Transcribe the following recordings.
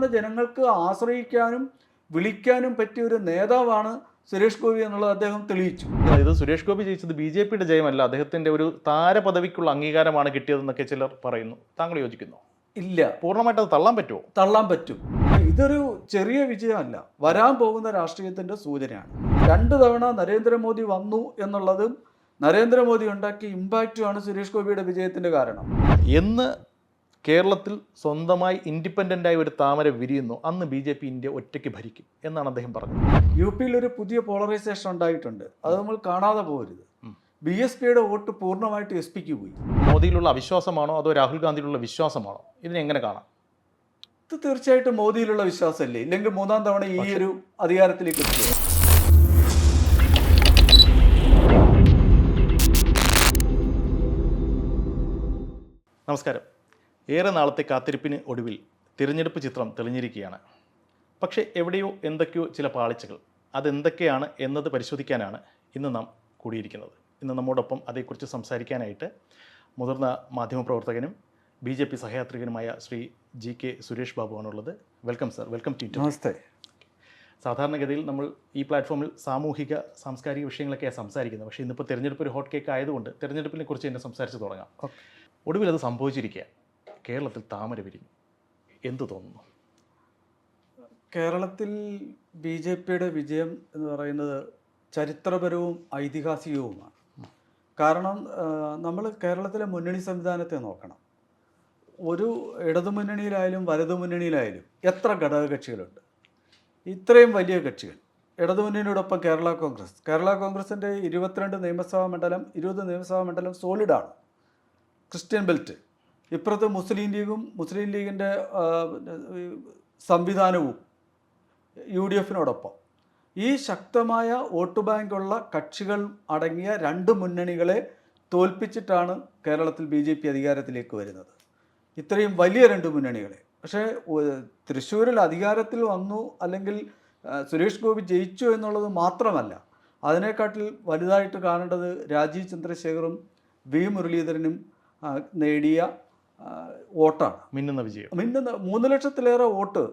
സാധാരണ ജനങ്ങൾക്ക് ആശ്രയിക്കാനും വിളിക്കാനും പറ്റിയ ഒരു നേതാവാണ് സുരേഷ് ഗോപി എന്നുള്ളത് അദ്ദേഹം തെളിയിച്ചു. ഇത് സുരേഷ് ഗോപി ജയിച്ചത് ബി ജെ പിയുടെ ജയമല്ല. അദ്ദേഹത്തിന്റെ ഒരു താരപദവിക്കുള്ള അംഗീകാരമാണ് കിട്ടിയതെന്നൊക്കെ ചിലർ പറയുന്നു. താങ്കൾ യോജിക്കുന്നു? ഇല്ല. പൂർണമായിട്ട് അത് തള്ളാൻ പറ്റുമോ? തള്ളാൻ പറ്റും. ഇതൊരു ചെറിയ വിജയമല്ല. വരാൻ പോകുന്ന രാഷ്ട്രീയത്തിന്റെ സൂചനയാണ്. രണ്ട് തവണ നരേന്ദ്രമോദി വന്നു എന്നുള്ളതും നരേന്ദ്രമോദി ഉണ്ടാക്കിയ ഇമ്പാക്റ്റുമാണ് സുരേഷ് ഗോപിയുടെ വിജയത്തിന്റെ കാരണം. എന്ന് കേരളത്തിൽ സ്വന്തമായി ഇൻഡിപെൻഡന്റ് ആയി ഒരു താമര വിരിയുന്നു. അന്ന് ബി ജെ പി ഇന്ത്യ ഒറ്റയ്ക്ക് ഭരിക്കും എന്നാണ് അദ്ദേഹം പറഞ്ഞത്. യു പിയിൽ ഒരു പുതിയ പോളറൈസേഷൻ ഉണ്ടായിട്ടുണ്ട്. അത് നമ്മൾ കാണാതെ പോകരുത്. ബി എസ് പിയുടെ വോട്ട് പൂർണമായിട്ട് എസ് പിക്ക് പോയി. മോദിയിലുള്ള അവിശ്വാസമാണോ അതോ രാഹുൽ ഗാന്ധിയിലുള്ള വിശ്വാസമാണോ? ഇതിനെങ്ങനെ കാണാം? ഇത് തീർച്ചയായിട്ടും മോദിയിലുള്ള വിശ്വാസമല്ലേ? ഇല്ലെങ്കിൽ മൂന്നാം തവണ ഈ ഒരു അധികാരത്തിലേക്ക് എത്തുക നമസ്കാരം. ഏറെ നാളത്തെ കാത്തിരിപ്പിന് ഒടുവിൽ തിരഞ്ഞെടുപ്പ് ചിത്രം തെളിഞ്ഞിരിക്കുകയാണ്. പക്ഷേ എവിടെയോ എന്തൊക്കെയോ ചില പാളിച്ചകൾ അതെന്തൊക്കെയാണ് എന്നത് പരിശോധിക്കാനാണ് ഇന്ന് നാം കൂടിയിരിക്കുന്നത്. ഇന്ന് നമ്മോടൊപ്പം അതേക്കുറിച്ച് സംസാരിക്കാനായിട്ട് മുതിർന്ന മാധ്യമപ്രവർത്തകനും ബി ജെ പി സഹയാത്രികനുമായ ശ്രീ ജി കെ സുരേഷ് ബാബുവാണുള്ളത്. വെൽക്കം സർ വെൽക്കം ടു നമസ്തേ. സാധാരണഗതിയിൽ നമ്മൾ ഈ പ്ലാറ്റ്ഫോമിൽ സാമൂഹിക സാംസ്കാരിക വിഷയങ്ങളൊക്കെയാണ് സംസാരിക്കുന്നത്. പക്ഷേ ഇന്നിപ്പോൾ തിരഞ്ഞെടുപ്പ് ഒരു ഹോട്ട് കേക്ക് ആയതുകൊണ്ട് തിരഞ്ഞെടുപ്പിനെ കുറിച്ച് തന്നെ സംസാരിച്ച് തുടങ്ങാം. ഒടുവിൽ അത് സംഭവിച്ചിരിക്കുക കേരളത്തിൽ താമര വിരിഞ്ഞു. എന്തു തോന്നുന്നു? കേരളത്തിൽ ബി ജെ പിയുടെ വിജയം എന്ന് പറയുന്നത് ചരിത്രപരവും ഐതിഹാസികവുമാണ്. കാരണം നമ്മൾ കേരളത്തിലെ മുന്നണി സംവിധാനത്തെ നോക്കണം. ഒരു ഇടതുമുന്നണിയിലായാലും വലതുമുന്നണിയിലായാലും എത്ര ഘടകകക്ഷികളുണ്ട്? ഇത്രയും വലിയ കക്ഷികൾ. ഇടതുമുന്നണിയോടൊപ്പം കേരള കോൺഗ്രസ്. കേരള കോൺഗ്രസിന്റെ ഇരുപത്തിരണ്ട് നിയമസഭാ മണ്ഡലം ഇരുപത് നിയമസഭാ മണ്ഡലം സോളിഡാണ് ക്രിസ്ത്യൻ ബെൽറ്റ് ഇപ്പുറത്ത് മുസ്ലിം ലീഗും മുസ്ലിം ലീഗിന്റെ സംവിധാനവും യു ഡി എഫിനോടൊപ്പം ഈ ശക്തമായ വോട്ട് ബാങ്കുള്ള കക്ഷികൾ അടങ്ങിയ രണ്ട് മുന്നണികളെ തോൽപ്പിച്ചിട്ടാണ് കേരളത്തിൽ ബി ജെ പി അധികാരത്തിലേക്ക് വരുന്നത്. ഇത്രയും വലിയ രണ്ട് മുന്നണികളെ. പക്ഷേ തൃശ്ശൂരിൽ അധികാരത്തിൽ വന്നു അല്ലെങ്കിൽ സുരേഷ് ഗോപി ജയിച്ചു എന്നുള്ളത് മാത്രമല്ല അതിനെക്കാട്ടിൽ വലുതായിട്ട് കാണേണ്ടത് രാജീവ് ചന്ദ്രശേഖറും വി മുരളീധരനും നേടിയ വോട്ടാണ്. മിന്നുന്ന വിജയം. മിന്നുന്ന മൂന്ന് ലക്ഷത്തിലേറെ വോട്ട്.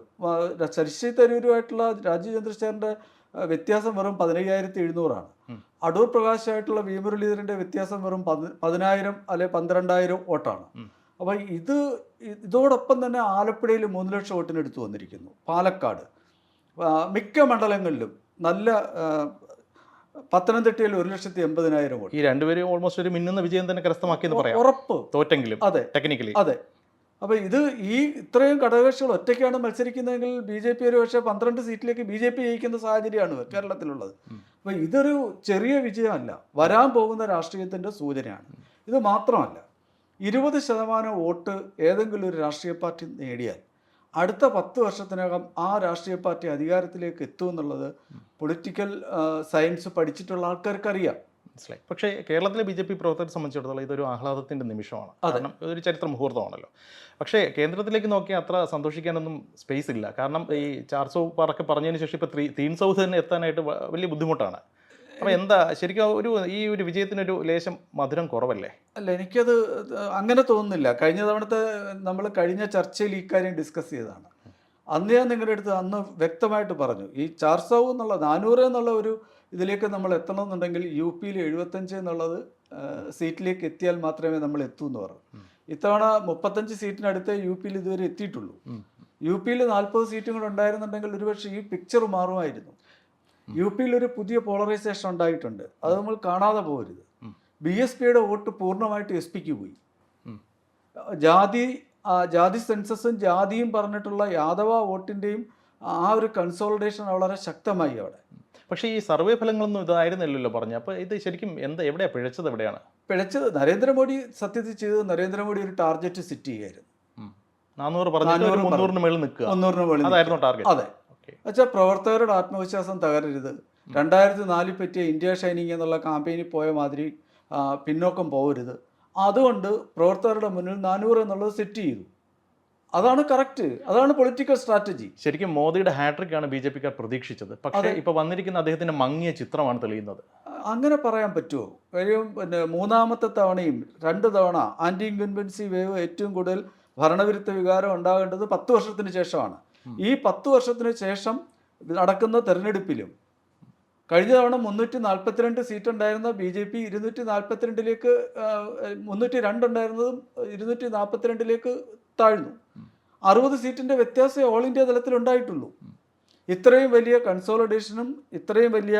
ശശി തരൂരുമായിട്ടുള്ള രാജീവ് ചന്ദ്രശേഖരന്റെ ആ, വ്യത്യാസം വെറും പതിനയ്യായിരത്തി എഴുന്നൂറാണ്. അടൂർ പ്രകാശായിട്ടുള്ള വി മുരളീധരന്റെ വ്യത്യാസം വെറും പതിനായിരം അല്ലെ പന്ത്രണ്ടായിരം വോട്ടാണ്. അപ്പൊ അപ്പോൾ ഇത് ഇതോടൊപ്പം തന്നെ ആലപ്പുഴയിൽ മൂന്ന് ലക്ഷം വോട്ടിന് എടുത്തു വന്നിരിക്കുന്നു. പാലക്കാട്. മിക്ക മണ്ഡലങ്ങളിലും നല്ല പത്തനംതിട്ടയിൽ ഒരു ലക്ഷത്തി എൺപതിനായിരം വോട്ട്. ഈ രണ്ടുപേരും ഓൾമോസ്റ്റ് ഒരു മിന്നുന്ന വിജയം തന്നെ കരസ്ഥമാക്കിയെന്ന് പറയാം. ഉറപ്പ്. തോറ്റെങ്കിലും അതെ. ടെക്നിക്കലി അതെ. അപ്പോൾ ഇത് ഈ ഇത്രയും ഘടകകക്ഷികൾ ഒറ്റയ്ക്കാണ് മത്സരിക്കുന്നതെങ്കിൽ ബി ജെ പി ഒരു പക്ഷേ പന്ത്രണ്ട് സീറ്റിലേക്ക് ബി ജെ പി ജയിക്കുന്ന സാഹചര്യമാണ് കേരളത്തിലുള്ളത്. അപ്പൊ അപ്പോൾ ഇതൊരു ചെറിയ വിജയമല്ല. വരാൻ പോകുന്ന രാഷ്ട്രീയത്തിന്റെ സൂചനയാണ്. ഇത് മാത്രമല്ല ഇരുപത് ശതമാനം വോട്ട് ഏതെങ്കിലും ഒരു രാഷ്ട്രീയ പാർട്ടി നേടിയാൽ അടുത്ത പത്ത് വർഷത്തിനകം ആ രാഷ്ട്രീയ പാർട്ടി അധികാരത്തിലേക്ക് എത്തുമെന്നുള്ളത് പൊളിറ്റിക്കൽ സയൻസ് പഠിച്ചിട്ടുള്ള ആൾക്കാർക്കറിയാം. മനസ്സിലായി. പക്ഷേ കേരളത്തിലെ ബി ജെ പി പ്രവർത്തകരെ സംബന്ധിച്ചിടത്തോളം ഇതൊരു ആഹ്ലാദത്തിന്റെ നിമിഷമാണ്. കാരണം ഇതൊരു ചരിത്ര മുഹൂർത്തമാണല്ലോ പക്ഷേ കേന്ദ്രത്തിലേക്ക് നോക്കിയാൽ അത്ര സന്തോഷിക്കാനൊന്നും സ്പേസ് ഇല്ല. കാരണം ഈ ചാർസോ പാറൊക്കെ പറഞ്ഞതിന് ശേഷം ഇപ്പോൾ തീൻ സൗത്ത് തന്നെ എത്താനായിട്ട് വലിയ ബുദ്ധിമുട്ടാണ്. അപ്പോൾ എന്താ ശരിക്കും ഒരു ഈ ഒരു വിജയത്തിനൊരു ലേശം മധുരം കുറവല്ലേ? അല്ല എനിക്കത് അങ്ങനെ തോന്നുന്നില്ല. കഴിഞ്ഞ തവണത്തെ നമ്മൾ കഴിഞ്ഞ ചർച്ചയിൽ ഈ കാര്യം ഡിസ്കസ് ചെയ്തതാണ്. അന്ന് ഞാൻ നിങ്ങളുടെ അടുത്ത് അന്ന് വ്യക്തമായിട്ട് പറഞ്ഞു ഈ ചാർസൗ എന്നുള്ള നാനൂറ് എന്നുള്ള ഒരു ഇതിലേക്ക് നമ്മൾ എത്തണമെന്നുണ്ടെങ്കിൽ യു പിയിൽ എഴുപത്തഞ്ച് എന്നുള്ളത് സീറ്റിലേക്ക് എത്തിയാൽ മാത്രമേ നമ്മൾ എത്തൂ എന്ന് പറഞ്ഞു. ഇത്തവണ മുപ്പത്തഞ്ച് സീറ്റിനടുത്ത് യു പിയിൽ ഇതുവരെ എത്തിയിട്ടുള്ളൂ. യു പിയിൽ നാൽപ്പത് സീറ്റും കൂടെ ഉണ്ടായിരുന്നുണ്ടെങ്കിൽ ഒരുപക്ഷെ ഈ പിക്ചർ മാറുമായിരുന്നു. യു പിയിൽ ഒരു പുതിയ പോളറൈസേഷൻ ഉണ്ടായിട്ടുണ്ട്. അത് നമ്മൾ കാണാതെ പോകരുത്. ബി എസ് പിയുടെ വോട്ട് പൂർണമായിട്ട് എസ് പിക്ക് പോയി. ജാതി ജാതി സെൻസസും ജാതിയും പറഞ്ഞിട്ടുള്ള യാദവ വോട്ടിന്റെയും ആ ഒരു കൺസോളിഡേഷൻ വളരെ ശക്തമായി അവിടെ. പക്ഷേ ഈ സർവേ ഫലങ്ങളൊന്നും ഇതായിരുന്നില്ലല്ലോ പറഞ്ഞു. അപ്പോൾ ഇത് ശരിക്കും എന്താ എവിടെയാണ് പിഴച്ചത് എവിടെയാണ്? പിഴച്ചത് നരേന്ദ്രമോദി സത്യത്തിൽ ചെയ്തത് നരേന്ദ്രമോദി ഒരു ടാർഗറ്റ് സെറ്റ് ചെയ്യായിരുന്നു നാനൂറ് പറഞ്ഞു മുന്നൂറിന് മേളിൽ നിൽക്കുക. അതായിരുന്നു ടാർഗറ്റ്. അതെ. വെച്ചാൽ പ്രവർത്തകരുടെ ആത്മവിശ്വാസം തകരരുത്. രണ്ടായിരത്തി നാലിൽ പറ്റിയ ഇന്ത്യ ഷൈനിങ് എന്നുള്ള കാമ്പയിനിൽ പോയ മാതിരി പിന്നോക്കം പോകരുത് അതുകൊണ്ട് പ്രവർത്തകരുടെ മുന്നിൽ നാനൂറ് എന്നുള്ളത് സെറ്റ് ചെയ്തു. അതാണ് കറക്റ്റ് അതാണ് പൊളിറ്റിക്കൽ സ്ട്രാറ്റജി ശരിക്കും മോദിയുടെ ഹാട്രിക് ആണ് ബി ജെ പിക്കാർ പ്രതീക്ഷിച്ചത്. പക്ഷേ ഇപ്പോൾ ഇപ്പൊ വന്നിരിക്കുന്ന അദ്ദേഹത്തിന്റെ മങ്ങിയ ചിത്രമാണ് തെളിയുന്നത്. അങ്ങനെ പറയാൻ പറ്റുമോ കാര്യം പിന്നെ മൂന്നാമത്തെ തവണയും രണ്ട് തവണ ആന്റി ഇൻകൻവൻസി വേവ് ഏറ്റവും കൂടുതൽ ഭരണവിരുദ്ധ വികാരം ഉണ്ടാകേണ്ടത് പത്ത് വർഷത്തിന് ശേഷമാണ്. ഈ പത്ത് വർഷത്തിന് ശേഷം നടക്കുന്ന തെരഞ്ഞെടുപ്പിലും കഴിഞ്ഞ തവണ മുന്നൂറ്റി നാൽപ്പത്തിരണ്ട് സീറ്റ് ഉണ്ടായിരുന്ന ബി ജെ പി ഇരുന്നൂറ്റി നാൽപ്പത്തിരണ്ടിലേക്ക് മുന്നൂറ്റി രണ്ടുണ്ടായിരുന്നതും ഇരുന്നൂറ്റി നാൽപ്പത്തിരണ്ടിലേക്ക് താഴ്ന്നു. അറുപത് സീറ്റിന്റെ വ്യത്യാസം ഓൾ ഇന്ത്യ തലത്തിൽ ഉണ്ടായിട്ടുള്ളൂ. ഇത്രയും വലിയ കൺസോളിഡേഷനും ഇത്രയും വലിയ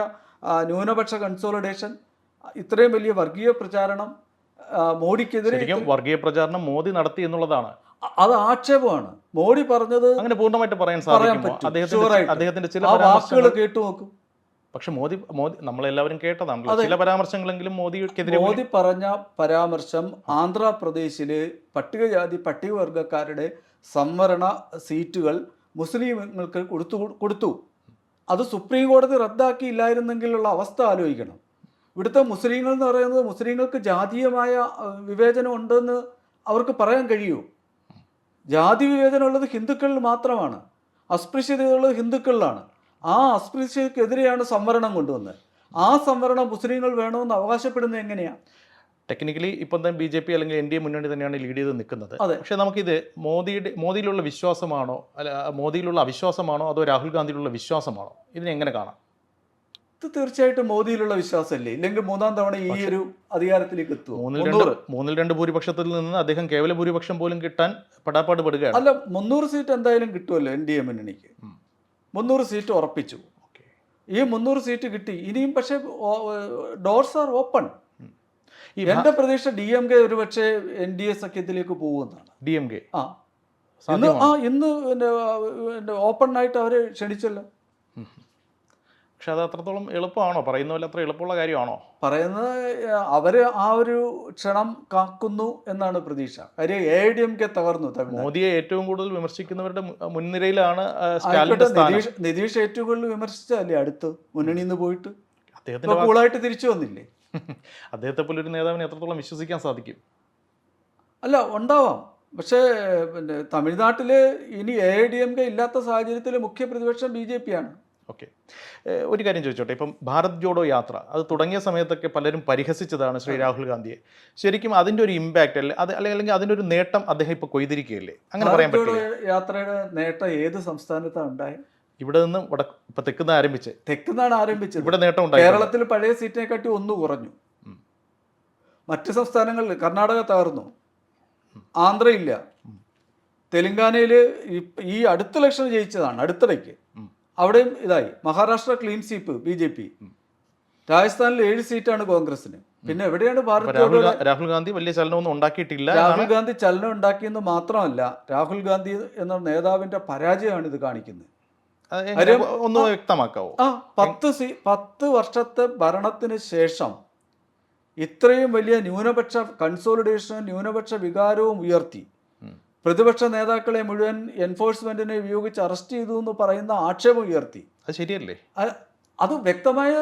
ന്യൂനപക്ഷ കൺസോളിഡേഷൻ ഇത്രയും വലിയ വർഗീയ പ്രചാരണം മോദിക്കെതിരെ വർഗീയ പ്രചാരണം മോദി നടത്തി എന്നുള്ളതാണ്. അത് ആക്ഷേപമാണ്. മോഡി പറഞ്ഞത് അങ്ങനെ പൂർണമായിട്ട് പറയാൻ സാധിക്കും അദ്ദേഹത്തിന്റെ ചില വാക്കുകൾ കേട്ടു നോക്കും. പക്ഷെ മോദി മോദി നമ്മളെല്ലാവരും കേട്ടതാണ് ചില പരാമർശങ്ങളെങ്കിലും മോദിക്കെതിരെ മോദി പറഞ്ഞ പരാമർശം ആന്ധ്രാപ്രദേശിൽ പട്ടികജാതി പട്ടികവർഗക്കാരുടെ സംവരണ സീറ്റുകൾ മുസ്ലിങ്ങൾക്ക് കൊടുത്തു കൊടുത്തു. അത് സുപ്രീം കോടതി റദ്ദാക്കിയില്ലായിരുന്നെങ്കിലുള്ള അവസ്ഥ ആലോചിക്കണം. ഇവിടുത്തെ മുസ്ലിങ്ങൾ എന്ന് പറയുന്നത് മുസ്ലിങ്ങൾക്ക് ജാതീയമായ വിവേചനം ഉണ്ടെന്ന് അവർക്ക് പറയാൻ കഴിയൂ. ജാതി വിവേചനമുള്ളത് ഹിന്ദുക്കളിൽ മാത്രമാണ്. അസ്പൃശ്യതയുള്ളത് ഹിന്ദുക്കളിലാണ്. ആ അസ്പൃശ്യതക്കെതിരെയാണ് സംവരണം കൊണ്ടുവന്നത്. ആ സംവരണം മുസ്ലിങ്ങൾ വേണമെന്ന് അവകാശപ്പെടുന്നത് എങ്ങനെയാണ് ടെക്നിക്കലി ഇപ്പം തന്നെ ബി ജെ പി അല്ലെങ്കിൽ എൻ ഡി എ മുന്നണി തന്നെയാണ് ലീഡ് ചെയ്ത് നിൽക്കുന്നത്. അതെ. പക്ഷെ നമുക്കിത് മോദിയുടെ മോദിയിലുള്ള വിശ്വാസമാണോ അല്ല മോദിയിലുള്ള അവിശ്വാസമാണോ അതോ രാഹുൽ ഗാന്ധിയിലുള്ള വിശ്വാസമാണോ? ഇതിനെങ്ങനെ കാണാം? ഇത് തീർച്ചയായിട്ടും മോദിയിലുള്ള വിശ്വാസമല്ലേ? ഇല്ലെങ്കിൽ മൂന്നാം തവണ ഈ ഒരു അധികാരത്തിലേക്ക് എത്തുമോ മൂന്നിൽ രണ്ട് മൂന്നിൽ രണ്ട് ഭൂരിപക്ഷത്തിൽ നിന്ന് അദ്ദേഹം കേവല ഭൂരിപക്ഷം പോലും കിട്ടാൻ പെടാപ്പാട് പെടുകയാണ്. അല്ല മുന്നൂറ് സീറ്റ് എന്തായാലും കിട്ടുമല്ലോ എൻ ഡി എ മുന്നണിക്ക്. മുന്നൂറ് സീറ്റ് ഉറപ്പിച്ചു. ഈ മുന്നൂറ് സീറ്റ് കിട്ടി. ഇനിയും പക്ഷേ ഡോർസ് ആർ ഓപ്പൺ. ഈ എന്റെ പ്രതീക്ഷ ഡി എം കെ ഒരുപക്ഷെ എൻ ഡി എ സഖ്യത്തിലേക്ക് പോകുമെന്നാണ്. D M K. ആ. ഇന്ന് ആ ഇന്ന് ഓപ്പൺ ആയിട്ട് അവരെ ക്ഷണിച്ചല്ലോ. പക്ഷെ അത് അത്രത്തോളം എളുപ്പമാണോ? പറയുന്ന പോലെ അത്ര എളുപ്പമുള്ള കാര്യമാണോ? പറയുന്നത് അവർ ആ ഒരു ക്ഷണം കാക്കുന്നു എന്നാണ് പ്രതീക്ഷ. കാര്യം എ ഡി എം കെ തകർന്നു മോദിയെ ഏറ്റവും കൂടുതൽ വിമർശിക്കുന്നവരുടെ മുൻനിരയിലാണ് നിതീഷ് നിതീഷ് ഏറ്റവും കൂടുതൽ വിമർശിച്ചല്ലേ അടുത്ത്? മുന്നണിയിൽ നിന്ന് പോയിട്ട്. അദ്ദേഹത്തിന് കൂളായിട്ട് തിരിച്ചു വന്നില്ലേ? അദ്ദേഹത്തെ പോലെ ഒരു നേതാവിനെ എത്രത്തോളം വിശ്വസിക്കാൻ സാധിക്കും. അല്ല ഉണ്ടാവാം. പക്ഷേ പിന്നെ തമിഴ്നാട്ടിൽ ഇനി എ ഡി എം കെ ഇല്ലാത്ത സാഹചര്യത്തിൽ മുഖ്യ പ്രതിപക്ഷം ബി ജെ പി ആണ്. ഓക്കെ. ഒരു കാര്യം ചോദിച്ചോട്ടെ. ഇപ്പം ഭാരത് ജോഡോ യാത്ര അത് തുടങ്ങിയ സമയത്തൊക്കെ പലരും പരിഹസിച്ചതാണ് ശ്രീ രാഹുൽ ഗാന്ധിയെ. ശരിക്കും അതിന്റെ ഒരു ഇമ്പാക്റ്റ് അല്ലെ? അത് അല്ലെങ്കിൽ അല്ലെങ്കിൽ അതിന്റെ ഒരു നേട്ടം അദ്ദേഹം ഇപ്പോൾ കൊയ്തിരിക്കുകയല്ലേ? അങ്ങനെ പറയാൻ പറ്റും പറ്റില്ല. യാത്രയുടെ നേട്ടം ഏത് സംസ്ഥാനത്താണ് ഉണ്ടായത്? ഇവിടെ നിന്ന് വടക്ക് ഇപ്പൊ തെക്കുന്ന ആരംഭിച്ച് തെക്കുന്നാണ് ആരംഭിച്ചത്. ഇവിടെ നേട്ടം ഉണ്ടായി കേരളത്തിൽ പഴയ സീറ്റിനെക്കാട്ടി ഒന്ന് കുറഞ്ഞു. മറ്റു സംസ്ഥാനങ്ങളിൽ കർണാടക തകർന്നു. ആന്ധ്രയില്ല. തെലങ്കാനയിൽ ഈ അടുത്ത ഇലക്ഷൻ ജയിച്ചതാണ് അടുത്തിടയ്ക്ക്. അവിടെയും ഇതായി. Maharashtra clean sweep B J P. രാജസ്ഥാനിൽ ഏഴ് സീറ്റാണ് കോൺഗ്രസിന് പിന്നെ എവിടെയാണ് രാഹുൽ രാഹുൽ ഗാന്ധി വലിയ ചലനമൊന്നും ഉണ്ടാക്കിയിട്ടില്ല. രാഹുൽ ഗാന്ധി ചലനം ഉണ്ടാക്കിയെന്ന് മാത്രമല്ല രാഹുൽ ഗാന്ധി എന്ന നേതാവിന്റെ പരാജയമാണ് ഇത് കാണിക്കുന്നത്. ഒന്ന് വ്യക്തമാക്കാവോ? ആ പത്ത് സീ പത്ത് വർഷത്തെ ഭരണത്തിന് ശേഷം ഇത്രയും വലിയ ന്യൂനപക്ഷ കൺസോളിഡേഷനും ന്യൂനപക്ഷ വികാരവും ഉയർത്തി. പ്രതിപക്ഷ നേതാക്കളെ മുഴുവൻ എൻഫോഴ്സ്മെന്റിനെ ഉപയോഗിച്ച് അറസ്റ്റ് ചെയ്തു എന്ന് പറയുന്ന ആക്ഷേപം ഉയർത്തി. അത് ശരിയല്ലേ? അത് വ്യക്തമായ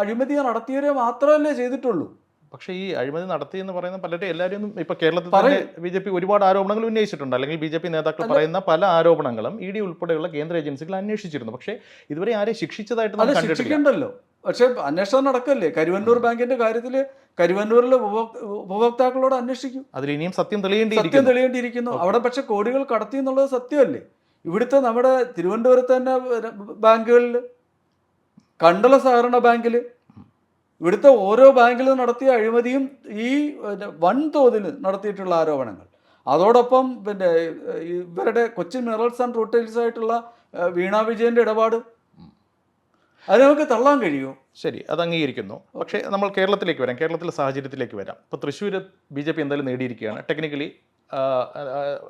അഴിമതി നടത്തിയവരെ മാത്രമല്ലേ ചെയ്തിട്ടുള്ളൂ. പക്ഷേ ഈ അഴിമതി നടത്തി എന്ന് പറയുന്ന പലരും എല്ലാവരും ഒന്നും ഇപ്പൊ കേരളത്തിൽ തന്നെ ബി ജെ പി ഒരുപാട് ആരോപണങ്ങൾ ഉന്നയിച്ചിട്ടുണ്ട്. അല്ലെങ്കിൽ ബി ജെ പി നേതാക്കൾ പറയുന്ന പല ആരോപണങ്ങളും ഇ ഡി ഉൾപ്പെടെയുള്ള കേന്ദ്ര ഏജൻസികൾ അന്വേഷിച്ചിരുന്നു. പക്ഷേ ഇതുവരെ ആരെ ശിക്ഷിച്ചതായിട്ട് കണ്ടിട്ടില്ല. പക്ഷെ അന്വേഷണം നടക്കല്ലേ? കരുവന്നൂർ ബാങ്കിന്റെ കാര്യത്തിൽ കരുവന്നൂരിലെ ഉപഭോക്ത- ഉപഭോക്താക്കളോട് അന്വേഷിക്കും. അതിൽ ഇനിയും സത്യം സത്യം തെളിയേണ്ടിയിരിക്കുന്നു. അവിടെ പക്ഷെ കോടികൾ കടത്തി എന്നുള്ളത് സത്യമല്ലേ? ഇവിടുത്തെ നമ്മുടെ തിരുവനന്തപുരത്ത് തന്നെ ബാങ്കുകളിൽ കണ്ടല സഹകരണ ബാങ്കിൽ ഇവിടുത്തെ ഓരോ ബാങ്കിലും നടത്തിയ അഴിമതിയും ഈ വൻതോതിൽ നടത്തിയിട്ടുള്ള ആരോപണങ്ങൾ. അതോടൊപ്പം പിന്നെ ഇവരുടെ കൊച്ചിൻ മിനറൽസ് ആൻഡ് റൂട്ടൈൽസ് ആയിട്ടുള്ള വീണാ വീണ വിജയന്റെ ഇടപാട് അത് നമുക്ക് തള്ളാൻ കഴിയുമോ ശരി അത് അംഗീകരിക്കുന്നു. പക്ഷേ നമ്മൾ കേരളത്തിലേക്ക് വരാം. കേരളത്തിലെ സാഹചര്യത്തിലേക്ക് വരാം. ഇപ്പോൾ തൃശ്ശൂർ ബി ജെ പി എന്തായാലും നേടിയിരിക്കുകയാണ്. ടെക്നിക്കലി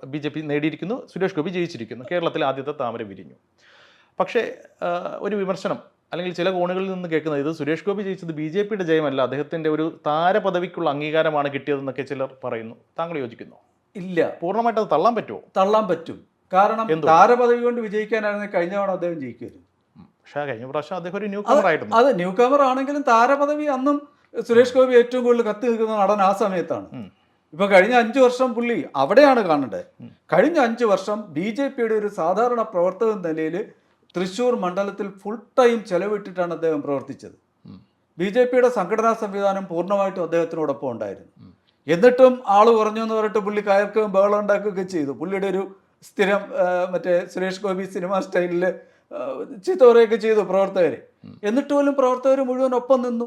ബി ജെ പി നേടിയിരിക്കുന്നു. സുരേഷ് ഗോപി ജയിച്ചിരിക്കുന്നു. കേരളത്തിൽ ആദ്യത്തെ താമര വിരിഞ്ഞു. പക്ഷേ ഒരു വിമർശനം അല്ലെങ്കിൽ ചില കോണുകളിൽ നിന്ന് കേൾക്കുന്നത് ഇത് സുരേഷ് ഗോപി ജയിച്ചത് ബി ജെ പിയുടെ ജയമല്ല. അദ്ദേഹത്തിന്റെ ഒരു താരപദവിക്കുള്ള അംഗീകാരമാണ് കിട്ടിയതെന്നൊക്കെ ചിലർ പറയുന്നു. താങ്കൾ യോജിക്കുന്നു? ഇല്ല. പൂർണമായിട്ട് അത് തള്ളാൻ പറ്റുമോ? തള്ളാൻ പറ്റും. കാരണം താരപദവി കൊണ്ട് വിജയിക്കാനായിരുന്നു കഴിഞ്ഞ തവണ അദ്ദേഹം ജയിക്കുമായിരുന്നു. പക്ഷേ കഴിഞ്ഞ പ്രാവശ്യം അദ്ദേഹം ഒരു ന്യൂ കമർ ആയിരുന്നു അത് ന്യൂ കമർ ആണെങ്കിലും താരപദവി അന്നും സുരേഷ് ഗോപി ഏറ്റവും കൂടുതൽ കത്തി നിൽക്കുന്ന നടൻ ആ സമയത്താണ്. ഇപ്പൊ കഴിഞ്ഞ അഞ്ചു വർഷം പുള്ളി അവിടെയാണ് കാണേണ്ടത് കഴിഞ്ഞ അഞ്ചു വർഷം ബി ജെ പിയുടെ ഒരു സാധാരണ പ്രവർത്തക നിലയിൽ തൃശ്ശൂർ മണ്ഡലത്തിൽ ഫുൾ ടൈം ചെലവിട്ടിട്ടാണ് അദ്ദേഹം പ്രവർത്തിച്ചത്. ബി ജെ പിയുടെ സംഘടനാ സംവിധാനം പൂർണമായിട്ടും അദ്ദേഹത്തിനോടൊപ്പം ഉണ്ടായിരുന്നു. എന്നിട്ടും ആൾ കുറഞ്ഞു എന്ന് പറഞ്ഞിട്ട് പുള്ളി കയർക്കുകയും ബഹളം ഉണ്ടാക്കുകയൊക്കെ ചെയ്തു. പുള്ളിയുടെ ഒരു സ്ഥിരം മറ്റേ സുരേഷ് ഗോപി സിനിമ സ്റ്റൈലിൽ ചീത്ത പറയുകയൊക്കെ ചെയ്തു പ്രവർത്തകരെ. എന്നിട്ട് പോലും പ്രവർത്തകർ മുഴുവൻ ഒപ്പം നിന്നു.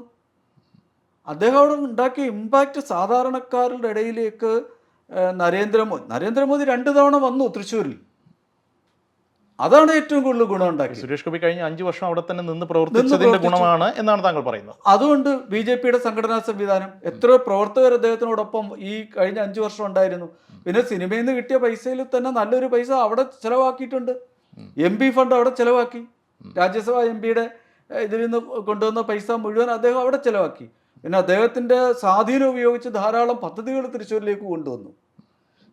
അദ്ദേഹം അവിടെ ഉണ്ടാക്കിയ ഇമ്പാക്റ്റ് സാധാരണക്കാരുടെ ഇടയിലേക്ക് നരേന്ദ്രമോദി നരേന്ദ്രമോദി രണ്ട് തവണ വന്നു തൃശ്ശൂരിൽ. അതാണ് ഏറ്റവും കൂടുതൽ ഗുണം ഉണ്ടാക്കിയത് സുരേഷ് ഗോപി കഴിഞ്ഞ അഞ്ചു വർഷം അവിടെ തന്നെ നിന്ന് പ്രവർത്തിച്ചതിന്റെ ഗുണമാണ് എന്നാണ് താങ്കൾ പറയുന്നത്. അതുകൊണ്ട് ബി ജെ പിയുടെ സംഘടനാ സംവിധാനം എത്ര പ്രവർത്തകർ അദ്ദേഹത്തിനോടൊപ്പം ഈ കഴിഞ്ഞ അഞ്ചു വർഷം ഉണ്ടായിരുന്നു. പിന്നെ സിനിമയിൽ നിന്ന് കിട്ടിയ പൈസയിൽ തന്നെ നല്ലൊരു പൈസ അവിടെ ചെലവാക്കിയിട്ടുണ്ട്. എം പി ഫണ്ട് അവിടെ ചിലവാക്കി. രാജ്യസഭ എം പിയുടെ ഇതിൽ നിന്ന് കൊണ്ടുവന്ന പൈസ മുഴുവൻ അദ്ദേഹം അവിടെ ചിലവാക്കി. പിന്നെ അദ്ദേഹത്തിന്റെ സ്വാധീനം ഉപയോഗിച്ച് ധാരാളം പദ്ധതികൾ തൃശ്ശൂരിലേക്ക് കൊണ്ടുവന്നു.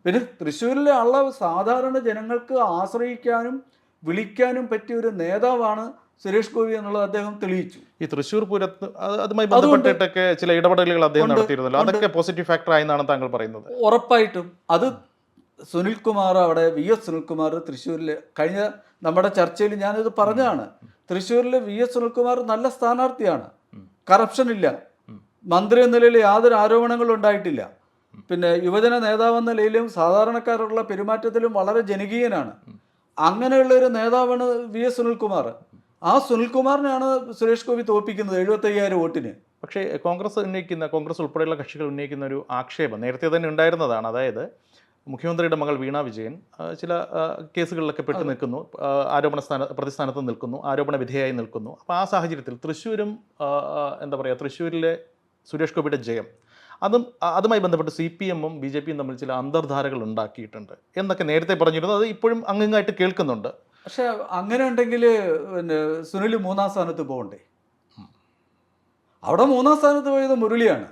പിന്നെ തൃശ്ശൂരിലെ ഉള്ള സാധാരണ ജനങ്ങൾക്ക് ആശ്രയിക്കാനും വിളിക്കാനും പറ്റിയ ഒരു നേതാവാണ് സുരേഷ് ഗോപി എന്നുള്ളത് അദ്ദേഹം തെളിയിച്ചു. ഈ തൃശ്ശൂർ പൂരത്ത് അതുമായി ബന്ധപ്പെട്ടിട്ടൊക്കെ ചില ഇടപെടലുകൾ അദ്ദേഹം നടത്തിയിരുന്നല്ലോ. അതൊക്കെ പോസിറ്റീവ് ഫാക്ടർ ആയെന്നാണ് താങ്കൾ പറയുന്നത്. ഉറപ്പായിട്ടും. അത് സുനിൽകുമാർ അവിടെ വി എസ് സുനിൽകുമാർ തൃശ്ശൂരിൽ കഴിഞ്ഞ നമ്മുടെ ചർച്ചയിൽ ഞാനിത് പറഞ്ഞതാണ്. തൃശ്ശൂരിൽ വി എസ് സുനിൽകുമാർ നല്ല സ്ഥാനാർത്ഥിയാണ്. കറപ്ഷൻ ഇല്ല. മന്ത്രി എന്ന നിലയിൽ യാതൊരു ആരോപണങ്ങളും ഉണ്ടായിട്ടില്ല. പിന്നെ യുവജന നേതാവ് എന്ന നിലയിലും സാധാരണക്കാരുള്ള പെരുമാറ്റത്തിലും വളരെ ജനകീയനാണ്. അങ്ങനെയുള്ള ഒരു നേതാവാണ് വി എസ് സുനിൽകുമാർ. ആ സുനിൽകുമാറിനെയാണ് സുരേഷ് ഗോപി തോൽപ്പിക്കുന്നത് എഴുപത്തയ്യായിരം വോട്ടിന്. പക്ഷേ കോൺഗ്രസ് ഉന്നയിക്കുന്ന കോൺഗ്രസ് ഉൾപ്പെടെയുള്ള കക്ഷികൾ ഉന്നയിക്കുന്ന ഒരു ആക്ഷേപം നേരത്തെ തന്നെ ഉണ്ടായിരുന്നതാണ്. അതായത് മുഖ്യമന്ത്രിയുടെ മകൾ വീണ വിജയൻ ചില കേസുകളിലൊക്കെ പെട്ട് നിൽക്കുന്നു. ആരോപണ സ്ഥാന പ്രതിസ്ഥാനത്ത് നിൽക്കുന്നു ആരോപണ വിധേയമായി നിൽക്കുന്നു. അപ്പോൾ ആ സാഹചര്യത്തിൽ തൃശ്ശൂരും എന്താ പറയുക തൃശ്ശൂരിലെ സുരേഷ് ഗോപിയുടെ ജയം അതും അതുമായി ബന്ധപ്പെട്ട് സി പി എമ്മും ബി ജെ പിയും തമ്മിൽ ചില അന്തർധാരകൾ ഉണ്ടാക്കിയിട്ടുണ്ട് എന്നൊക്കെ നേരത്തെ പറഞ്ഞിരുന്നു. അത് ഇപ്പോഴും അംഗങ്ങായിട്ട് കേൾക്കുന്നുണ്ട്. പക്ഷേ അങ്ങനെ ഉണ്ടെങ്കിൽ പിന്നെ സുനിൽ മൂന്നാം സ്ഥാനത്ത് പോകണ്ടേ? അവിടെ മൂന്നാം സ്ഥാനത്ത് പോയത് മുരളിയാണ്.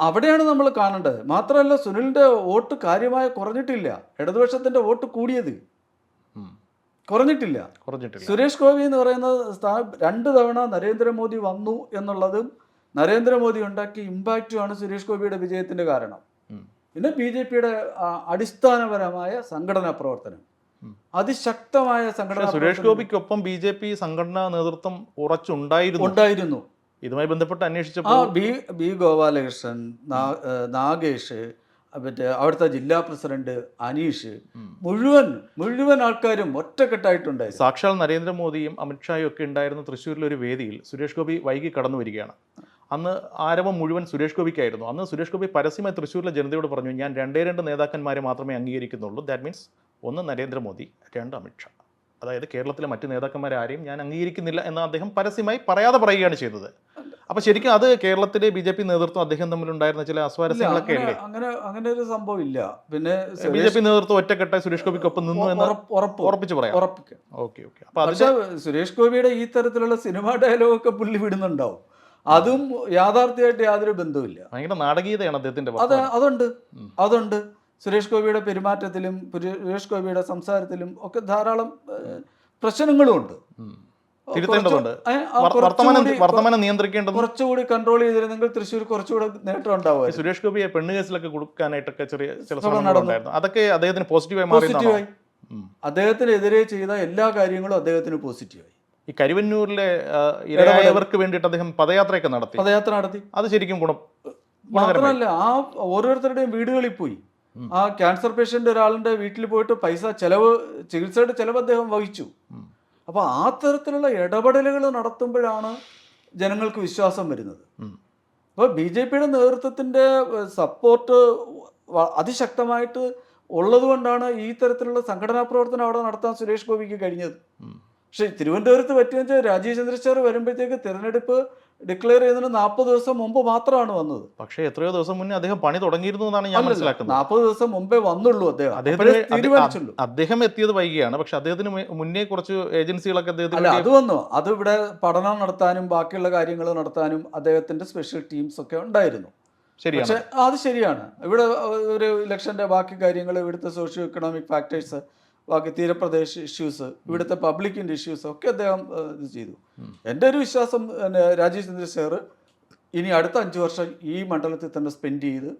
അവിടെയാണ് നമ്മൾ കാണേണ്ടത്. മാത്രമല്ല സുനിലിന്റെ വോട്ട് കാര്യമായ കുറഞ്ഞിട്ടില്ല. ഇടതുപക്ഷത്തിന്റെ വോട്ട് കൂടിയത്. കുറഞ്ഞിട്ടില്ല. കുറഞ്ഞിട്ടില്ല. സുരേഷ് ഗോപി എന്ന് പറയുന്ന സ്ഥാനം രണ്ട് തവണ നരേന്ദ്രമോദി വന്നു എന്നുള്ളതും നരേന്ദ്രമോദി ഉണ്ടാക്കിയ ഇമ്പാക്റ്റുമാണ് സുരേഷ് ഗോപിയുടെ വിജയത്തിന്റെ കാരണം. പിന്നെ ബി ജെ പിയുടെ അടിസ്ഥാനപരമായ സംഘടനാ പ്രവർത്തനം. അതിശക്തമായ സംഘടന സുരേഷ് ഗോപിക്കൊപ്പം ബി ജെ പി സംഘടനാ നേതൃത്വം ഉറച്ചുണ്ടായിരുന്നു. ഉണ്ടായിരുന്നു. ഇതുമായി ബന്ധപ്പെട്ട് അന്വേഷിച്ചപ്പോൾ ബി ബി ഗോപാലകൃഷ്ണൻ നാഗേഷ് മറ്റേ അവിടുത്തെ ജില്ലാ പ്രസിഡന്റ് അനീഷ് മുഴുവൻ മുഴുവൻ ആൾക്കാരും ഒറ്റക്കെട്ടായിട്ടുണ്ട് സാക്ഷാൽ നരേന്ദ്രമോദിയും അമിത്ഷായും ഒക്കെ ഉണ്ടായിരുന്ന തൃശ്ശൂരിലെ ഒരു വേദിയിൽ സുരേഷ് ഗോപി വൈകി കടന്നു വരികയാണ്. അന്ന് ആരവം മുഴുവൻ സുരേഷ് ഗോപിക്കായിരുന്നു. അന്ന് സുരേഷ് ഗോപി പരസ്യമായി തൃശ്ശൂരിലെ ജനതയോട് പറഞ്ഞു ഞാൻ രണ്ടേ രണ്ട് നേതാക്കന്മാരെ മാത്രമേ അംഗീകരിക്കുന്നുള്ളൂ. ദാറ്റ് മീൻസ് ഒന്ന് നരേന്ദ്രമോദി രണ്ട് അമിത്ഷാ. അതായത് കേരളത്തിലെ മറ്റ് നേതാക്കന്മാരെ ആരെയും ഞാൻ അംഗീകരിക്കുന്നില്ല എന്ന് അദ്ദേഹം പരസ്യമായി പറയാതെ പറയുകയാണ് ചെയ്തത്. അപ്പൊ ശരിക്കും അത് കേരളത്തിലെ ബി ജെ പി നേതൃത്വം അദ്ദേഹം തമ്മിലുണ്ടായിരുന്ന ചില അസ്വാരസ്യങ്ങളൊക്കെ അങ്ങനെ അല്ലേ? അങ്ങനെ അങ്ങനെ ഒരു സംഭവം ഇല്ല. പിന്നെ ബി ജെ പി നേതൃത്വം ഒറ്റക്കെട്ടായി സുരേഷ് ഗോപിക്കൊപ്പം നിന്നു എന്ന് ഉറപ്പ് ഉറപ്പ് ഉറപ്പിച്ച് പറയാം. Okay okay. അതിന്റെ സുരേഷ് ഗോപിയുടെ ഈ തരത്തിലുള്ള സിനിമാ ഡയലോഗൊക്കെ പുള്ളി വിടുന്നുണ്ടാവും. അതും യാഥാർത്ഥ്യമായിട്ട് യാതൊരു ബന്ധവുമില്ല. ഭയങ്കര നാടകീയതയാണ് അദ്ദേഹത്തിന്റെ അത്. അതുണ്ട്. അതുണ്ട്. സുരേഷ് ഗോപിയുടെ പെരുമാറ്റത്തിലും സുരേഷ് ഗോപിയുടെ സംസാരത്തിലും ഒക്കെ ധാരാളം ഏഹ്, പ്രശ്നങ്ങളും ഉണ്ട് തിരുത്തേണ്ടതുണ്ട്. കുറച്ച്- ഏഹ്, ആ വർ- വർത്തമാനം നിയന്ത്രിക്കേണ്ടത് കുറച്ചുകൂടി കൺട്രോൾ ചെയ്തിരുന്നെങ്കിൽ തൃശ്ശൂർ കുറച്ചുകൂടി നേട്ടം ഉണ്ടാവും സുരേഷ് ഗോപിയെ പെണ്ണ് കേസിലൊക്കെ കൊടുക്കാനായിട്ടൊക്കെ ചെറിയ ചില അതൊക്കെ അദ്ദേഹത്തിന് പോസിറ്റീവായി പോസിറ്റീവായി അദ്ദേഹത്തിനെതിരെ ചെയ്ത എല്ലാ കാര്യങ്ങളും അദ്ദേഹത്തിന് പോസിറ്റീവായി ഈ കരുവന്നൂരിലെ ഇരയായവർക്ക് വേണ്ടിയിട്ട് അദ്ദേഹം പദയാത്രയൊക്കെ നടത്തി. പദയാത്ര നടത്തി. അത് ശരിക്കും ഗുണം മാത്രമല്ല ആ ഓരോരുത്തരുടെയും വീടുകളിൽ പോയി. ആ ക്യാൻസർ പേഷ്യന്റ് ഒരാളുടെ വീട്ടിൽ പോയിട്ട് പൈസ ചെലവ് ചികിത്സയുടെ ചെലവ് അദ്ദേഹം വഹിച്ചു. അപ്പൊ അപ്പോൾ ആ തരത്തിലുള്ള ഇടപെടലുകൾ നടത്തുമ്പോഴാണ് ജനങ്ങൾക്ക് വിശ്വാസം വരുന്നത്. അപ്പൊ അപ്പോൾ ബി ജെ പിയുടെ നേതൃത്വത്തിന്റെ സപ്പോർട്ട് അതിശക്തമായിട്ട് ഉള്ളതുകൊണ്ടാണ് ഈ തരത്തിലുള്ള സംഘടനാ പ്രവർത്തനം അവിടെ നടത്താൻ സുരേഷ് ഗോപിക്ക് കഴിഞ്ഞത്. പക്ഷെ പക്ഷേ തിരുവനന്തപുരത്ത് പറ്റിയെന്ന് വെച്ചാൽ രാജീവ് ചന്ദ്രശേഖർ വരുമ്പോഴത്തേക്ക് തിരഞ്ഞെടുപ്പ് ഡിക്ലെയർ ചെയ്യുന്നതിന് നാൽപ്പത് ദിവസം മുമ്പ് മാത്രമാണ് വന്നത്. പക്ഷേ എത്രയോ ദിവസം മുന്നേ അദ്ദേഹം പണി തുടങ്ങിയിരുന്നു എന്നാണ് ഞാൻ മനസ്സിലാക്കുന്നത്. നാൽപ്പത് ദിവസം മുമ്പേ വന്നുള്ളൂ അദ്ദേഹം. തീരുമാനിച്ചുള്ളൂ. അദ്ദേഹം എത്തിയത് വൈകിയാണ്. പക്ഷെ അദ്ദേഹത്തിന് മുന്നേ കുറച്ച് ഏജൻസികളൊക്കെ അദ്ദേഹത്തിന് അത് വന്നു. അത് ഇവിടെ പഠനം നടത്താനും ബാക്കിയുള്ള കാര്യങ്ങൾ നടത്താനും അദ്ദേഹത്തിന്റെ സ്പെഷ്യൽ ടീംസ് ഒക്കെ ഉണ്ടായിരുന്നു. പക്ഷെ അത് ശരിയാണ്. ഇവിടെ ഒരു ഇലക്ഷന്റെ ബാക്കി കാര്യങ്ങൾ ഇവിടുത്തെ സോഷ്യോ എക്കണോമിക് ഫാക്ടേഴ്സ് ബാക്കി തീരപ്രദേശ ഇഷ്യൂസ് ഇവിടുത്തെ പബ്ലിക്കിന്റെ ഇഷ്യൂസ് ഒക്കെ അദ്ദേഹം ഇത് ചെയ്തു. എന്റെ ഒരു വിശ്വാസം രാജീവ് ചന്ദ്രശേഖർ ഇനി അടുത്ത അഞ്ച് വർഷം ഈ മണ്ഡലത്തിൽ തന്നെ സ്പെൻഡ് ചെയ്ത്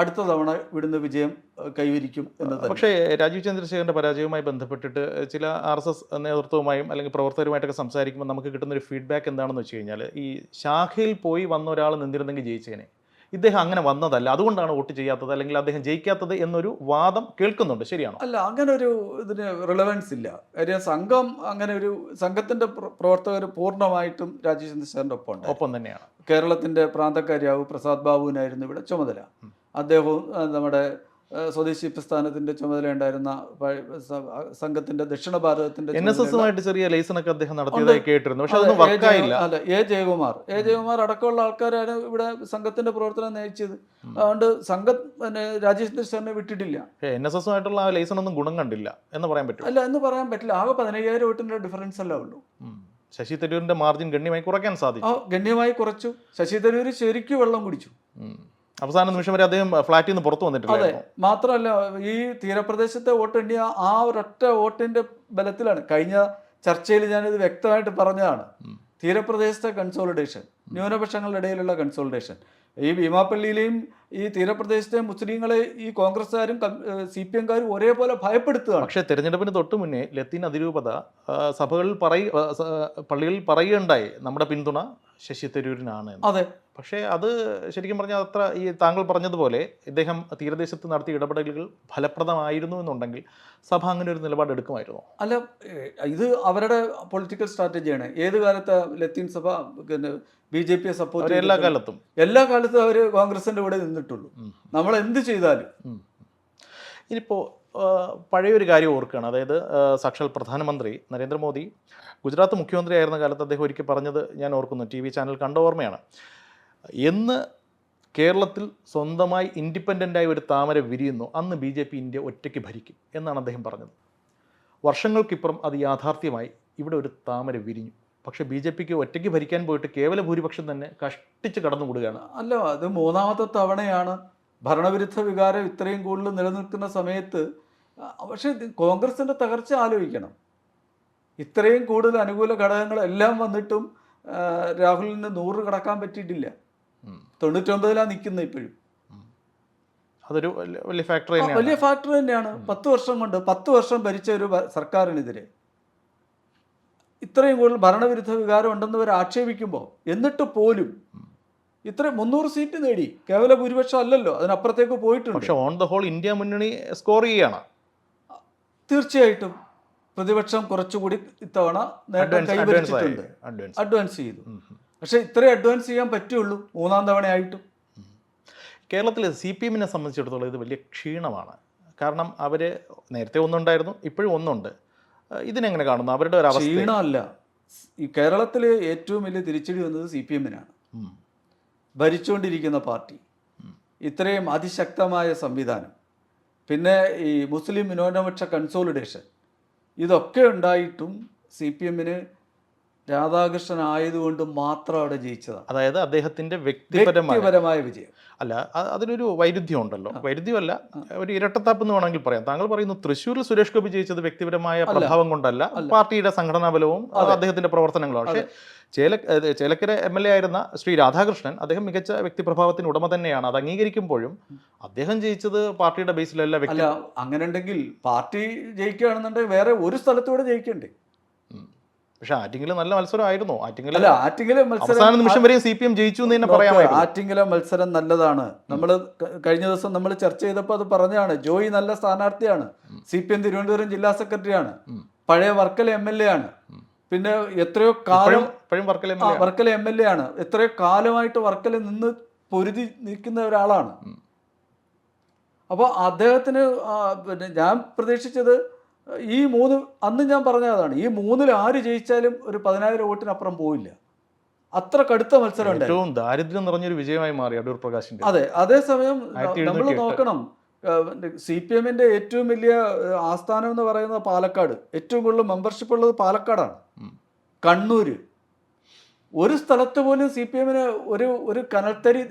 അടുത്ത തവണ ഇവിടുന്ന് വിജയം കൈവരിക്കും എന്നത് പക്ഷേ രാജീവ് ചന്ദ്രശേഖരന്റെ പരാജയവുമായി ബന്ധപ്പെട്ടിട്ട് ചില ആർ എസ് എസ് നേതൃത്വവുമായും അല്ലെങ്കിൽ പ്രവർത്തകരുമായിട്ടൊക്കെ സംസാരിക്കുമ്പോൾ നമുക്ക് കിട്ടുന്ന ഒരു ഫീഡ്ബാക്ക് എന്താണെന്ന് വെച്ച് കഴിഞ്ഞാൽ ഈ ശാഖയിൽ പോയി വന്ന ഒരാൾ നിന്നിരുന്നെങ്കിൽ ജയിച്ചേനെ. ഇദ്ദേഹം അങ്ങനെ വന്നതല്ല. അതുകൊണ്ടാണ് വോട്ട് ചെയ്യാത്തത് അല്ലെങ്കിൽ അദ്ദേഹം ജയിക്കാത്തത് എന്നൊരു വാദം കേൾക്കുന്നുണ്ട്. ശരിയാണോ? അല്ല അങ്ങനെ ഒരു ഇതിന് റിലവൻസ് ഇല്ല. കാര്യം സംഘം അങ്ങനെ ഒരു സംഘത്തിന്റെ പ്രവർത്തകർ പൂർണമായിട്ടും രാജീവ് ചന്ദ്രശേഖരന്റെ ഒപ്പം ഉണ്ട് ഒപ്പം തന്നെയാണ്. കേരളത്തിന്റെ പ്രാന്തക്കാരിയാവ് പ്രസാദ് ബാബുവിനായിരുന്നു ഇവിടെ ചുമതല. അദ്ദേഹവും നമ്മുടെ സ്വദേശി പ്രസ്ഥാനത്തിന്റെ ചുമതല ഉണ്ടായിരുന്ന സംഘത്തിന്റെ ദക്ഷിണ ഭാരതത്തിന്റെ എൻ എസ് എസുമായിട്ട് ചെറിയ ലൈസൺ ഒക്കെ അദ്ദേഹം നടത്തിയതായി കേട്ടിരുന്നു. പക്ഷെ അതൊന്നും വർക്കായില്ല അല്ല എ ജയകുമാർ. എ ജയകുമാർ അടക്കമുള്ള ആൾക്കാരാണ് ഇവിടെ സംഘത്തിന്റെ പ്രവർത്തനം നയിച്ചത്. അതുകൊണ്ട് സംഘം പിന്നെ രാജേഷ് സാറിനെ വിട്ടിട്ടില്ല. എൻ എസ് എസുമായിട്ടുള്ള ആ ലൈസൺ ഒന്നും ഗുണം കണ്ടില്ല എന്ന് പറയാൻ പറ്റും അല്ല എന്ന് പറയാൻ പറ്റില്ല. ആകെ പതിനയ്യായിരം വോട്ടിന്റെ ഡിഫറൻസ് അല്ല ഉള്ളൂ. ശശി തരൂരിന്റെ മാർജിൻ ഗണ്യമായി കുറയ്ക്കാൻ സാധിച്ചു. ഗണ്യമായി കുറച്ചു. ശശി തരൂര് ശരിക്കും വെള്ളം കുടിച്ചു. അവസാന നിമിഷം വരെ അദ്ദേഹം ഫ്ലാറ്റിൽ നിന്ന് പുറത്തു അതെ. വന്നിട്ടില്ലായിരുന്നു മാത്രമല്ല ഈ തീരപ്രദേശത്തെ വോട്ട് എണ്ണിയ ആ ഒരൊറ്റ വോട്ടിന്റെ ബലത്തിലാണ്. കഴിഞ്ഞ ചർച്ചയിൽ ഞാനിത് വ്യക്തമായിട്ട് പറഞ്ഞതാണ്. തീരപ്രദേശത്തെ കൺസോളിഡേഷൻ ന്യൂനപക്ഷങ്ങളുടെ ഇടയിലുള്ള കൺസോളിഡേഷൻ ഈ ഭീമാപ്പള്ളിയിലെയും ഈ തീരപ്രദേശത്തെ മുസ്ലിങ്ങളെ ഈ കോൺഗ്രസ്സുകാരും സി പി എംകാരും ഒരേപോലെ ഭയപ്പെടുത്തുകയാണ്. പക്ഷേ തെരഞ്ഞെടുപ്പിന് തൊട്ട് മുന്നേ ലത്തീൻ അതിരൂപത സഭകളിൽ പറയ പള്ളികളിൽ പറയുകയുണ്ടായി. നമ്മുടെ പിന്തുണ ശശി തരൂരിനാണ് അതെ. പക്ഷേ അത് ശരിക്കും പറഞ്ഞാൽ അത്ര ഈ താങ്കൾ പറഞ്ഞതുപോലെ ഇദ്ദേഹം തീരദേശത്ത് നടത്തിയ ഇടപെടലുകൾ ഫലപ്രദമായിരുന്നു എന്നുണ്ടെങ്കിൽ സഭ അങ്ങനെ ഒരു നിലപാട് എടുക്കുമായിരുന്നു? അല്ല ഇത് അവരുടെ പൊളിറ്റിക്കൽ സ്ട്രാറ്റജിയാണ് ഏത് കാലത്ത് ലത്തീൻ സഭ പിന്നെ ബി ജെ പിയെ സപ്പോർട്ട് എല്ലാ കാലത്തും. എല്ലാ കാലത്തും അവർ കോൺഗ്രസിന്റെ കൂടെ നിന്നിട്ടുള്ളൂ. നമ്മൾ എന്ത് ചെയ്താലും. ഇനിയിപ്പോൾ പഴയൊരു കാര്യം ഓർക്കുകയാണ്. അതായത് സക്ഷൽ പ്രധാനമന്ത്രി നരേന്ദ്രമോദി ഗുജറാത്ത് മുഖ്യമന്ത്രി ആയിരുന്ന കാലത്ത് അദ്ദേഹം ഒരിക്കൽ പറഞ്ഞത് ഞാൻ ഓർക്കുന്നു. ടി വി ചാനൽ കണ്ട ഓർമ്മയാണ്. എന്ന് കേരളത്തിൽ സ്വന്തമായി ഇൻഡിപെൻഡന്റായി ഒരു താമര വിരിയുന്നു. അന്ന് ബി ജെ പി ഇന്ത്യ ഒറ്റയ്ക്ക് ഭരിക്കും എന്നാണ് അദ്ദേഹം പറഞ്ഞത്. വർഷങ്ങൾക്കിപ്പുറം അത് യാഥാർത്ഥ്യമായി ഇവിടെ ഒരു താമര വിരിഞ്ഞു. പക്ഷേ ബി ജെ പിക്ക് ഒറ്റയ്ക്ക് ഭരിക്കാൻ പോയിട്ട് കേവല ഭൂരിപക്ഷം തന്നെ കഷ്ടിച്ച് കടന്നുകൂടുകയാണ്. അല്ല അത് മൂന്നാമത്തെ തവണയാണ് ഭരണവിരുദ്ധ വികാരം ഇത്രയും കൂടുതൽ നിലനിൽക്കുന്ന സമയത്ത് പക്ഷേ കോൺഗ്രസിന്റെ തകർച്ച ആലോചിക്കണം. ഇത്രയും കൂടുതൽ അനുകൂല ഘടകങ്ങളെല്ലാം വന്നിട്ടും രാഹുലിന് നൂറ് കടക്കാൻ പറ്റിയിട്ടില്ല. തൊണ്ണൂറ്റൊമ്പതിലാണ് നിൽക്കുന്നത് ഇപ്പോഴും. അതൊരു വലിയ- ഫാക്ടർ വലിയ ഫാക്ടർ തന്നെയാണ്. പത്ത് വർഷം കൊണ്ട് പത്ത് വർഷം ഭരിച്ച ഒരു സർക്കാരിനെതിരെ. ഇത്രയും കൂടുതൽ ഭരണവിരുദ്ധ വികാരം ഉണ്ടെന്ന് അവർ ആക്ഷേപിക്കുമ്പോൾ എന്നിട്ട് പോലും ഇത്ര മുന്നൂറ് സീറ്റ് നേടി. കേവല ഭൂരിപക്ഷം അല്ലല്ലോ. അതിനപ്പുറത്തേക്ക് പോയിട്ടുണ്ട്. പക്ഷെ ഓൺ ദ ഹോൾ ഇന്ത്യ മുന്നണി സ്കോർ ചെയ്യുകയാണ് തീർച്ചയായിട്ടും പ്രതിപക്ഷം കുറച്ചുകൂടി ഇത്തവണ നേട്ടം കൈവരിച്ചിട്ടുണ്ട്. അഡ്വാൻസ് ചെയ്തു. പക്ഷെ ഇത്രയും അഡ്വാൻസ് ചെയ്യാൻ പറ്റുള്ളൂ. മൂന്നാം തവണയായിട്ടും. കേരളത്തിൽ സി പി എമ്മിനെ സംബന്ധിച്ചിടത്തോളം ഇത് വലിയ ക്ഷീണമാണ്. കാരണം അവർ നേരത്തെ ഒന്നുണ്ടായിരുന്നു ഇപ്പോഴും ഒന്നുണ്ട്. ഇതിനെങ്ങനെ കാണുന്നു? അവരുടെ ഒരു ക്ഷീണമല്ല. ഈ കേരളത്തിലെ ഏറ്റവും വലിയ തിരിച്ചടി വന്നത് സി പി എമ്മിനാണ്. ഭരിച്ചുകൊണ്ടിരിക്കുന്ന പാർട്ടി. ഇത്രയും അതിശക്തമായ സംവിധാനം പിന്നെ ഈ മുസ്ലിം ന്യൂനപക്ഷ കൺസോളിഡേഷൻ ഇതൊക്കെ ഉണ്ടായിട്ടും സി പി എമ്മിന് രാധാകൃഷ്ണൻ ആയതുകൊണ്ട് മാത്രം അവിടെ ജയിച്ചതാണ്. അതായത് അദ്ദേഹത്തിന്റെ വ്യക്തിപരമായ വിജയം. അല്ല അതിനൊരു വൈരുദ്ധ്യം ഉണ്ടല്ലോ വൈരുദ്ധ്യമല്ല ഒരു ഇരട്ടത്താപ്പ് എന്ന് വേണമെങ്കിൽ പറയാം. താങ്കൾ പറയുന്നു തൃശ്ശൂരിൽ സുരേഷ് ഗോപി ജയിച്ചത് വ്യക്തിപരമായ പ്രഭാവം കൊണ്ടല്ല പാർട്ടിയുടെ സംഘടനാ ബലവും. അദ്ദേഹത്തിന്റെ പ്രവർത്തനങ്ങളും പക്ഷേ ചേല ചേലക്കര എം എൽ എ ആയിരുന്ന ശ്രീ രാധാകൃഷ്ണൻ അദ്ദേഹം മികച്ച വ്യക്തിപ്രഭാവത്തിന് ഉടമ തന്നെയാണ്. അത് അംഗീകരിക്കുമ്പോഴും അദ്ദേഹം ജയിച്ചത് പാർട്ടിയുടെ ബേസിലല്ല വ്യക്തി അങ്ങനെ ഉണ്ടെങ്കിൽ പാർട്ടി ജയിക്കുകയാണെന്നുണ്ടെങ്കിൽ വേറെ ഒരു സ്ഥലത്തൂടെ ജയിക്കണ്ടേ. പക്ഷെ ആറ്റിങ്ങിൽ നല്ല മത്സരമായിരുന്നു. ആറ്റിങ്ങിൽ അല്ല ആറ്റിങ്ങിലെ അവസാന നിമിഷം വരെ സി പി എം ജയിച്ചു എന്ന് തന്നെ പറയാം പറയാമായിരുന്നു. ആറ്റിങ്ങലെ മത്സരം നല്ലതാണ്. നമ്മൾ കഴിഞ്ഞ ദിവസം നമ്മൾ ചർച്ച ചെയ്തപ്പോൾ അത് പറഞ്ഞാണ് ജോയി നല്ല സ്ഥാനാർത്ഥിയാണ്. സി പി എം തിരുവനന്തപുരം ജില്ലാ സെക്രട്ടറിയാണ്. പഴയ വർക്കല എം എൽ എ ആണ്. പിന്നെ എത്രയോ കാലം വർക്കല എം എൽ എ ആണ്. എത്രയോ കാലമായിട്ട് വർക്കല നിന്ന് പൊരുതി നിൽക്കുന്ന ഒരാളാണ്. അപ്പോൾ അദ്ദേഹത്തിന് പിന്നെ ഞാൻ പ്രതീക്ഷിച്ചത് ഈ മൂന്ന് അന്ന് ഞാൻ പറഞ്ഞതാണ് ഈ മൂന്നിൽ ആര് ജയിച്ചാലും ഒരു പതിനായിരം വോട്ടിനപ്പുറം പോവില്ല. അത്ര കടുത്ത മത്സരം ഏറ്റവും ദാരിദ്ര്യം നിറഞ്ഞൊരു വിജയമായി മാറി അടൂർ പ്രകാശിന്റെ. അതെ അതേസമയം നമ്മൾ നോക്കണം സി പി എമ്മിന്റെ ഏറ്റവും വലിയ ആസ്ഥാനം എന്ന് പറയുന്നത് പാലക്കാട്. ഏറ്റവും കൂടുതൽ മെമ്പർഷിപ്പ് ഉള്ളത് പാലക്കാടാണ്. കണ്ണൂര്. ഒരു സ്ഥലത്ത് പോലും സി പി എമ്മിന് ഒരു ഒരു കനൽത്തരി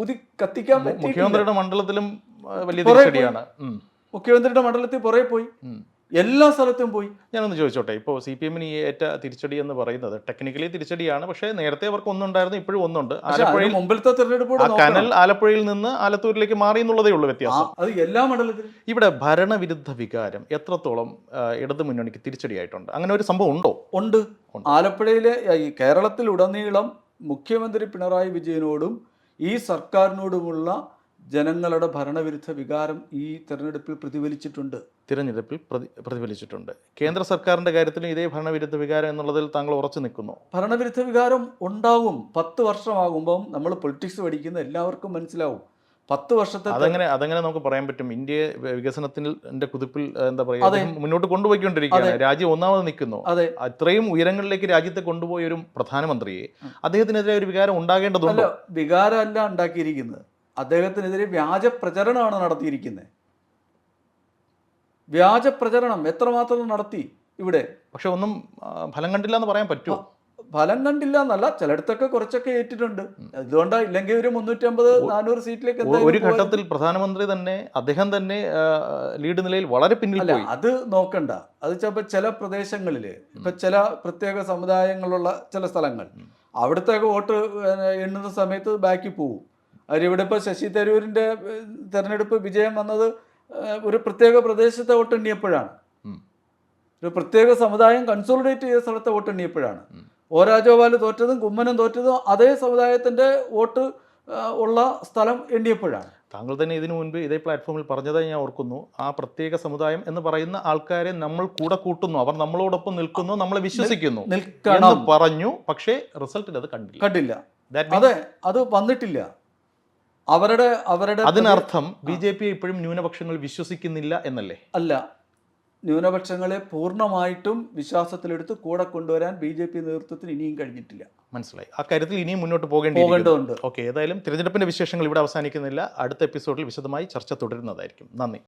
ഊതി കത്തിക്കാൻ മുഖ്യമന്ത്രിയുടെ മണ്ഡലത്തിലും വലിയ മുഖ്യമന്ത്രിയുടെ മണ്ഡലത്തിൽ പുറകെ പോയി. എല്ലാ സ്ഥലത്തും പോയി. ഞാനൊന്ന് ചോദിച്ചോട്ടെ ഇപ്പോൾ സി പി എമ്മിന് ഈ ഏറ്റ തിരിച്ചടി എന്ന് പറയുന്നത് ടെക്നിക്കലി തിരിച്ചടിയാണ് പക്ഷേ നേരത്തെ അവർക്ക് ഒന്നുണ്ടായിരുന്നു ഇപ്പോഴും ഒന്നുണ്ട്. ആലപ്പുഴയിൽ മുമ്പിലത്തെ തിരഞ്ഞെടുപ്പ് കനൽ ആലപ്പുഴയിൽ നിന്ന് ആലത്തൂരിലേക്ക് മാറി എന്നുള്ളതേ ഉള്ളൂ വ്യത്യാസം. അത് എല്ലാ മണ്ഡലത്തിലും. ഇവിടെ ഭരണവിരുദ്ധ വികാരം എത്രത്തോളം ഇടതു മുന്നണിക്ക് തിരിച്ചടിയായിട്ടുണ്ട്? അങ്ങനെ ഒരു സംഭവം ഉണ്ട്? ഉണ്ട്. ആലപ്പുഴയിലെ ഈ കേരളത്തിലുടനീളം മുഖ്യമന്ത്രി പിണറായി വിജയനോടും ഈ സർക്കാരിനോടുമുള്ള ജനങ്ങളുടെ ഭരണവിരുദ്ധ വികാരം ഈ തെരഞ്ഞെടുപ്പിൽ പ്രതിഫലിച്ചിട്ടുണ്ട്. തിരഞ്ഞെടുപ്പിൽ പ്രതി പ്രതിഫലിച്ചിട്ടുണ്ട്. കേന്ദ്ര സർക്കാരിന്റെ കാര്യത്തിലും ഇതേ ഭരണവിരുദ്ധ വികാരം എന്നുള്ളതിൽ താങ്കൾ ഉറച്ചു നിൽക്കുന്നു. ഭരണവിരുദ്ധ വികാരം ഉണ്ടാകും. പത്ത് വർഷമാകുമ്പം നമ്മൾ പൊളിറ്റിക്സ് പഠിക്കുന്ന എല്ലാവർക്കും മനസ്സിലാവും. പത്ത് വർഷത്തെ അതങ്ങനെ അതങ്ങനെ നമുക്ക് പറയാൻ പറ്റും? ഇന്ത്യയെ വികസനത്തിന്റെ കുതിപ്പിൽ എന്താ പറയുക മുന്നോട്ട് കൊണ്ടുപോയിക്കൊണ്ടിരിക്കുകയാണ്. രാജ്യം ഒന്നാമത് നിൽക്കുന്നു. അതെ. അത്രയും ഉയരങ്ങളിലേക്ക് രാജ്യത്തെ കൊണ്ടുപോയ ഒരു പ്രധാനമന്ത്രിയെ അദ്ദേഹത്തിനെതിരെ ഒരു വികാരം ഉണ്ടാകേണ്ടതുണ്ട്? വികാരമല്ല ഉണ്ടാക്കിയിരിക്കുന്നത്. അദ്ദേഹത്തിനെതിരെ വ്യാജ പ്രചരണമാണ് നടത്തിയിരിക്കുന്നത്. വ്യാജ പ്രചരണം എത്രമാത്രം നടത്തി ഇവിടെ? പക്ഷെ ഒന്നും ഫലം കണ്ടില്ല എന്ന് പറയാൻ പറ്റുമോ? ഫലം കണ്ടില്ല എന്നല്ല ചിലയിടത്തൊക്കെ കുറച്ചൊക്കെ ഏറ്റിട്ടുണ്ട്. അതുകൊണ്ടാ ഇല്ലെങ്കിൽ ഒരു മുന്നൂറ്റമ്പത് നാനൂറ് സീറ്റിലേക്ക് ഒരു ഘട്ടത്തിൽ പ്രധാനമന്ത്രി തന്നെ അദ്ദേഹം തന്നെ ലീഡ് നിലയിൽ വളരെ പിന്നിൽ അത് നോക്കണ്ട. അത് ചിലപ്പോൾ ചില പ്രദേശങ്ങളിൽ ഇപ്പൊ ചില പ്രത്യേക സമുദായങ്ങളുള്ള ചില സ്ഥലങ്ങൾ അവിടുത്തെ വോട്ട് എണ്ണുന്ന സമയത്ത് ബാക്കി പോവും. അവരിവിടെ ഇപ്പോൾ ശശി തരൂരിന്റെ തെരഞ്ഞെടുപ്പ് വിജയം വന്നത് ഒരു പ്രത്യേക പ്രദേശത്തെ വോട്ട് എണ്ണിയപ്പോഴാണ്. ഒരു പ്രത്യേക സമുദായം കൺസോളിഡേറ്റ് ചെയ്ത സ്ഥലത്തെ വോട്ട് എണ്ണിയപ്പോഴാണ്. ഉം. ഓ രാജോപാൽ തോറ്റതും കുമ്മനം തോറ്റതും അതേ സമുദായത്തിന്റെ വോട്ട് ഉള്ള സ്ഥലം എണ്ണിയപ്പോഴാണ്. താങ്കൾ തന്നെ ഇതിനു മുൻപ് ഇതേ പ്ലാറ്റ്ഫോമിൽ പറഞ്ഞതായി ഞാൻ ഓർക്കുന്നു. ആ പ്രത്യേക സമുദായം എന്ന് പറയുന്ന ആൾക്കാരെ നമ്മൾ കൂടെ കൂട്ടുന്നു. അവർ നമ്മളോടൊപ്പം നിൽക്കുന്നു നമ്മളെ വിശ്വസിക്കുന്നു പറഞ്ഞു. പക്ഷേ റിസൾട്ടിൽ അത് കണ്ടില്ല. കണ്ടില്ല. അതെ അത് വന്നിട്ടില്ല. അവരുടെ അവരുടെ അതിനർത്ഥം ബി ജെ പി ഇപ്പോഴും ന്യൂനപക്ഷങ്ങൾ വിശ്വസിക്കുന്നില്ല എന്നല്ലേ? അല്ല. ന്യൂനപക്ഷങ്ങളെ പൂർണമായിട്ടും വിശ്വാസത്തിലെടുത്ത് കൂടെ കൊണ്ടുവരാൻ ബി ജെ പി നേതൃത്വത്തിന് ഇനിയും കഴിഞ്ഞിട്ടില്ല. മനസ്സിലായി. ആ കാര്യത്തിൽ ഇനിയും മുന്നോട്ട് പോകേണ്ടി പോകേണ്ടതുണ്ട്. ഓക്കെ ഏതായാലും തിരഞ്ഞെടുപ്പിന്റെ വിശേഷങ്ങൾ ഇവിടെ അവസാനിക്കുന്നില്ല അടുത്ത എപ്പിസോഡിൽ വിശദമായി ചർച്ച തുടരുന്നതായിരിക്കും. നന്ദി.